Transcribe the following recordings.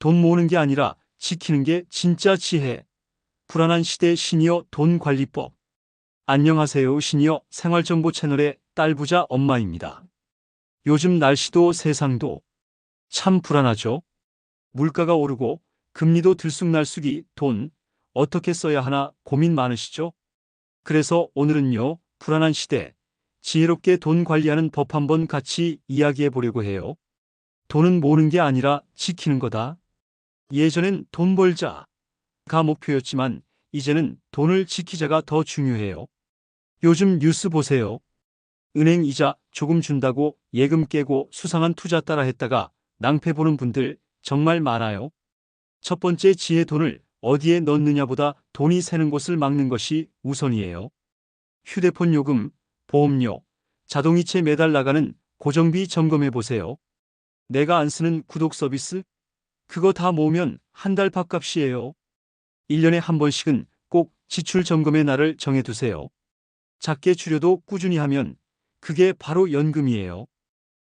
돈 모으는 게 아니라 지키는 게 진짜 지혜. 불안한 시대 시니어 돈 관리법. 안녕하세요. 시니어 생활정보 채널의 딸부자 엄마입니다. 요즘 날씨도 세상도 참 불안하죠? 물가가 오르고 금리도 들쑥날쑥이 돈 어떻게 써야 하나 고민 많으시죠? 그래서 오늘은요, 불안한 시대, 지혜롭게 돈 관리하는 법 한번 같이 이야기해 보려고 해요. 돈은 모으는 게 아니라 지키는 거다. 예전엔 돈 벌자가 목표였지만 이제는 돈을 지키자가 더 중요해요. 요즘 뉴스 보세요. 은행 이자 조금 준다고 예금 깨고 수상한 투자 따라 했다가 낭패 보는 분들 정말 많아요. 첫 번째 지혜 돈을 어디에 넣느냐보다 돈이 새는 곳을 막는 것이 우선이에요. 휴대폰 요금, 보험료, 자동이체 매달 나가는 고정비 점검해 보세요. 내가 안 쓰는 구독 서비스? 그거 다 모으면 한 달 밥값이에요. 1년에 한 번씩은 꼭 지출 점검의 날을 정해 두세요. 작게 줄여도 꾸준히 하면 그게 바로 연금이에요.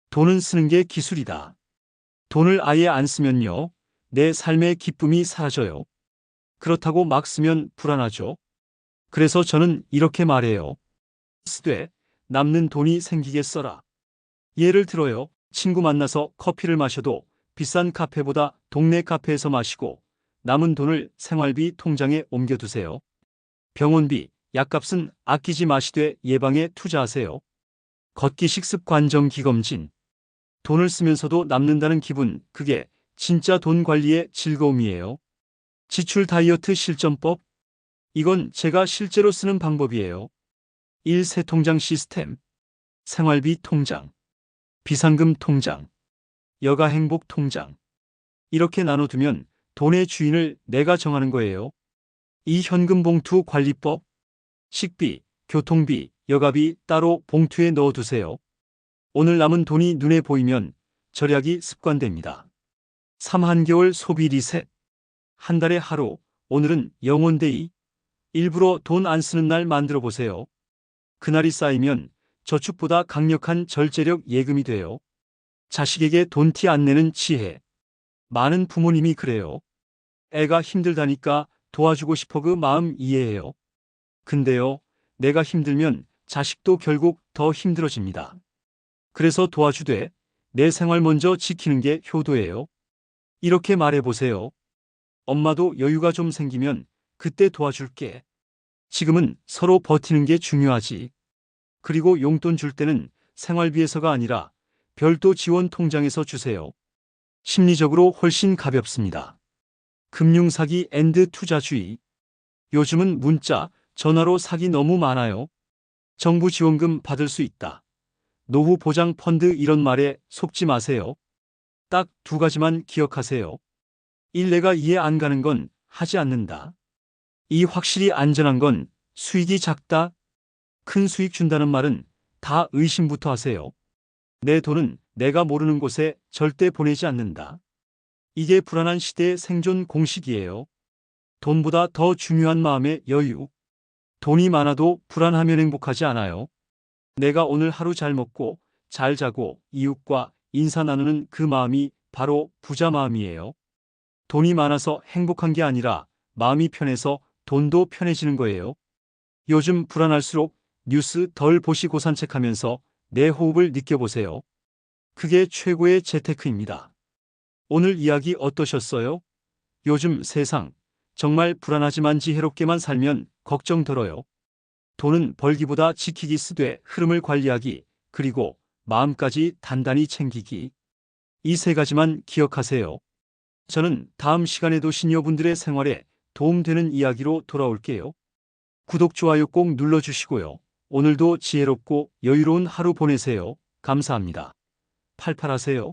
돈은 쓰는 게 기술이다. 돈을 아예 안 쓰면요. 내 삶의 기쁨이 사라져요. 그렇다고 막 쓰면 불안하죠. 그래서 저는 이렇게 말해요. 쓰되 남는 돈이 생기게 써라. 예를 들어요. 친구 만나서 커피를 마셔도 비싼 카페보다 동네 카페에서 마시고 남은 돈을 생활비 통장에 옮겨두세요. 병원비, 약값은 아끼지 마시되 예방에 투자하세요. 걷기 식습 관정 기검진. 돈을 쓰면서도 남는다는 기분, 그게 진짜 돈 관리의 즐거움이에요. 지출 다이어트 실전법. 이건 제가 실제로 쓰는 방법이에요. 1. 세통장 시스템. 생활비 통장. 비상금 통장. 여가 행복 통장. 이렇게 나눠두면 돈의 주인을 내가 정하는 거예요. 이 현금 봉투 관리법. 식비, 교통비, 여가비 따로 봉투에 넣어두세요. 오늘 남은 돈이 눈에 보이면 절약이 습관됩니다. 3. 한개월 소비 리셋. 한 달에 하루, 오늘은 영원데이. 일부러 돈 안 쓰는 날 만들어 보세요. 그날이 쌓이면 저축보다 강력한 절제력 예금이 돼요. 자식에게 돈 티 안 내는 지혜. 많은 부모님이 그래요. 애가 힘들다니까 도와주고 싶어 그 마음 이해해요. 근데요, 내가 힘들면 자식도 결국 더 힘들어집니다. 그래서 도와주되 내 생활 먼저 지키는 게 효도예요. 이렇게 말해보세요. 엄마도 여유가 좀 생기면 그때 도와줄게. 지금은 서로 버티는 게 중요하지. 그리고 용돈 줄 때는 생활비에서가 아니라 별도 지원 통장에서 주세요. 심리적으로 훨씬 가볍습니다. 금융사기 앤드 투자주의. 요즘은 문자, 전화로 사기 너무 많아요. 정부 지원금 받을 수 있다. 노후 보장 펀드 이런 말에 속지 마세요. 딱 두 가지만 기억하세요. 1. 내가 이해 안 가는 건 하지 않는다. 2. 확실히 안전한 건 수익이 작다. 큰 수익 준다는 말은 다 의심부터 하세요. 내 돈은 내가 모르는 곳에 절대 보내지 않는다. 이게 불안한 시대의 생존 공식이에요. 돈보다 더 중요한 마음의 여유. 돈이 많아도 불안하면 행복하지 않아요. 내가 오늘 하루 잘 먹고 잘 자고 이웃과 인사 나누는 그 마음이 바로 부자 마음이에요. 돈이 많아서 행복한 게 아니라 마음이 편해서 돈도 편해지는 거예요. 요즘 불안할수록 뉴스 덜 보시고 산책하면서 내 호흡을 느껴보세요. 그게 최고의 재테크입니다. 오늘 이야기 어떠셨어요? 요즘 세상 정말 불안하지만 지혜롭게만 살면 걱정 덜어요. 돈은 벌기보다 지키기 쓰되 흐름을 관리하기 그리고 마음까지 단단히 챙기기. 이 세 가지만 기억하세요. 저는 다음 시간에도 시니어분들의 생활에 도움되는 이야기로 돌아올게요. 구독, 좋아요 꼭 눌러주시고요. 오늘도 지혜롭고 여유로운 하루 보내세요. 감사합니다. 팔팔하세요.